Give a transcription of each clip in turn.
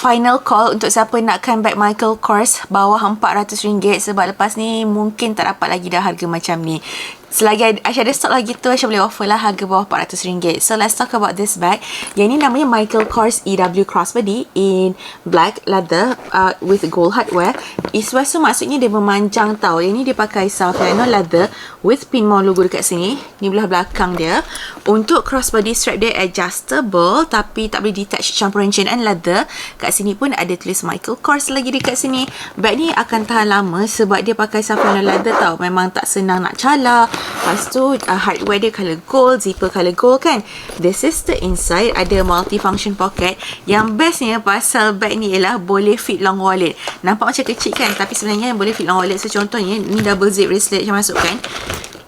final call untuk siapa nakkan bag Michael Kors bawah RM400 sebab lepas ni mungkin tak dapat lagi dah harga macam ni. Selagi Aisyah ada stock lagi tu Aisyah boleh offer lah harga bawah RM400. So let's talk about this bag. Yang ni namanya Michael Kors EW Crossbody in black leather uh, with gold hardware. West tu maksudnya dia memanjang tau. Yang ni dia pakai Saffiano leather with pin mount logo dekat sini. Ni belah belakang dia. Untuk crossbody strap dia adjustable tapi tak boleh detach campuran chain and leather. Kat sini pun ada tulis Michael Kors lagi dekat sini. Bag ni akan tahan lama sebab dia pakai Saffiano leather tau. Memang tak senang nak calar Lepas tu uh, hardware dia color gold, zipper color gold kan. This is the inside. Ada multi-function pocket. Yang bestnya pasal bag ni ialah boleh fit long wallet. Nampak macam kecil kan? Tapi sebenarnya boleh fit long wallet. So contohnya ni double zip bracelet macam masuk kan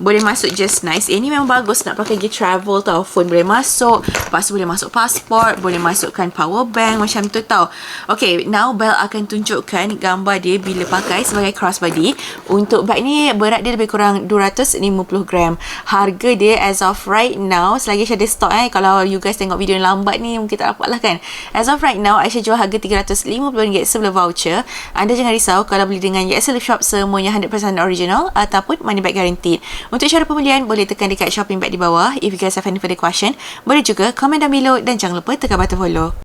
boleh masuk just nice. Ini memang bagus nak pakai pergi travel tau. Phone boleh masuk. Lepas boleh masuk passport. Boleh masukkan power bank macam tu tau. Okay, now Belle akan tunjukkan gambar dia bila pakai sebagai crossbody. Untuk bag ni berat dia lebih kurang 250 gram. Harga dia as of right now, selagi saya ada stock eh. Kalau you guys tengok video yang lambat ni, mungkin tak dapat lah kan. As of right now, Aisyah jual harga RM350 sebelum voucher. Anda jangan risau kalau beli dengan YSL Shop semuanya 100% original ataupun money back guaranteed. Untuk cara pembelian, boleh tekan dekat shopping bag di bawah. If you guys have any further question, boleh juga komen down below dan jangan lupa tekan button follow.